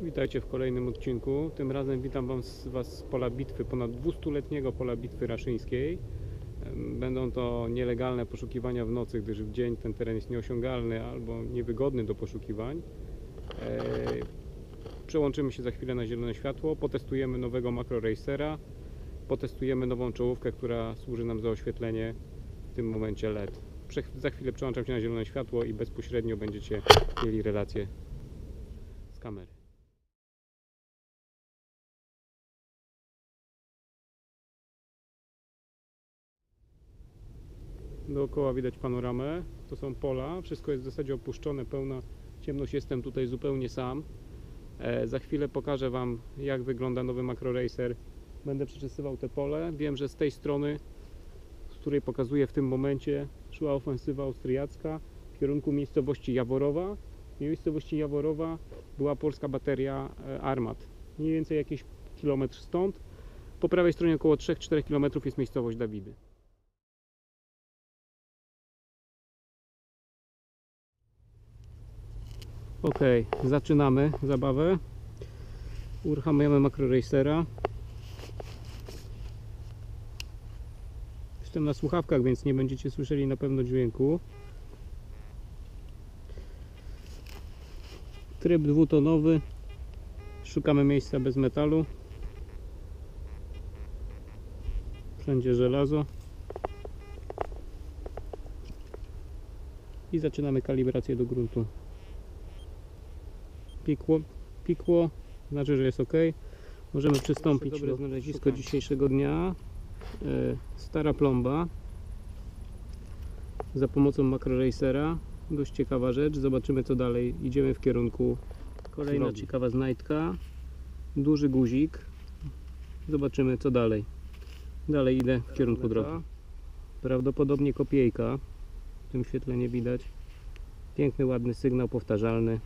Witajcie w kolejnym odcinku. Tym razem witam wam z, Was z pola bitwy, ponad 200-letniego pola bitwy raszyńskiej. Będą to nielegalne poszukiwania w nocy, gdyż w dzień ten teren jest nieosiągalny albo niewygodny do poszukiwań. E, Przełączymy się za chwilę na zielone światło, potestujemy nowego Macro Racera, potestujemy nową czołówkę, która służy nam za oświetlenie w tym momencie LED. Za chwilę przełączam się na zielone światło i bezpośrednio będziecie mieli relację z kamery. Dookoła widać panoramę. To są pola. Wszystko jest w zasadzie opuszczone, pełna ciemność. Jestem tutaj zupełnie sam. E, za chwilę pokażę Wam, jak wygląda nowy Macro Racer. Będę przeczesywał te pole. Wiem, że z tej strony, z której pokazuję w tym momencie, szła ofensywa austriacka w kierunku miejscowości Jaworowa. W miejscowości Jaworowa była polska bateria e, armat. Mniej więcej jakiś kilometr stąd. Po prawej stronie około 3-4 km jest miejscowość Dawidy. Ok, zaczynamy zabawę. Uruchamiamy Macro Racera. Jestem na słuchawkach, więc nie będziecie słyszeli na pewno dźwięku. Tryb dwutonowy. Szukamy miejsca bez metalu. Wszędzie żelazo. I zaczynamy kalibrację do gruntu. Pikło, pikło, znaczy, że jest ok. Możemy przystąpić dobre do znalezisko dzisiejszego dnia. E, Stara plomba za pomocą Macro Racera. Dość ciekawa rzecz. Zobaczymy co dalej. Idziemy w kierunku. Kolejna drogi. ciekawa znajdka. Duży guzik. Zobaczymy co dalej. Dalej idę w kierunku drogi. Prawdopodobnie kopiejka. W tym świetle nie widać. Piękny, ładny sygnał powtarzalny.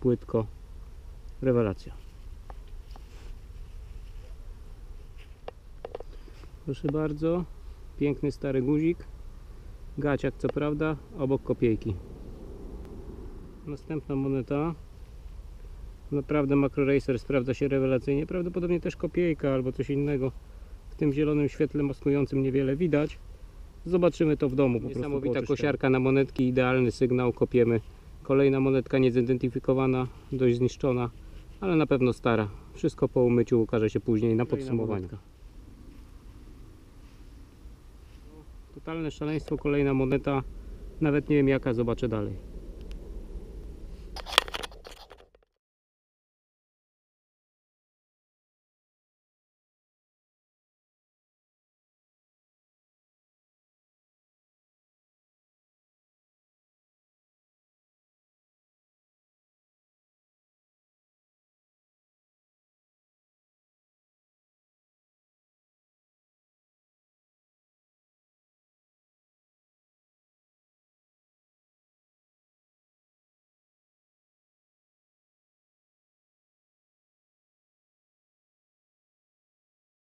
Płytko. Rewelacja. Proszę bardzo. Piękny stary guzik. Gaciak co prawda, obok kopiejki. Następna moneta. Naprawdę Macro Racer sprawdza się rewelacyjnie. Prawdopodobnie też kopiejka albo coś innego. W tym zielonym świetle maskującym niewiele widać. Zobaczymy to w domu. Po Niesamowita kosiarka na monetki, idealny sygnał, kopiemy. Kolejna monetka niezidentyfikowana, dość zniszczona, ale na pewno stara. Wszystko po umyciu ukaże się później na podsumowaniu. Totalne szaleństwo, kolejna moneta. Nawet nie wiem jaka, zobaczę dalej.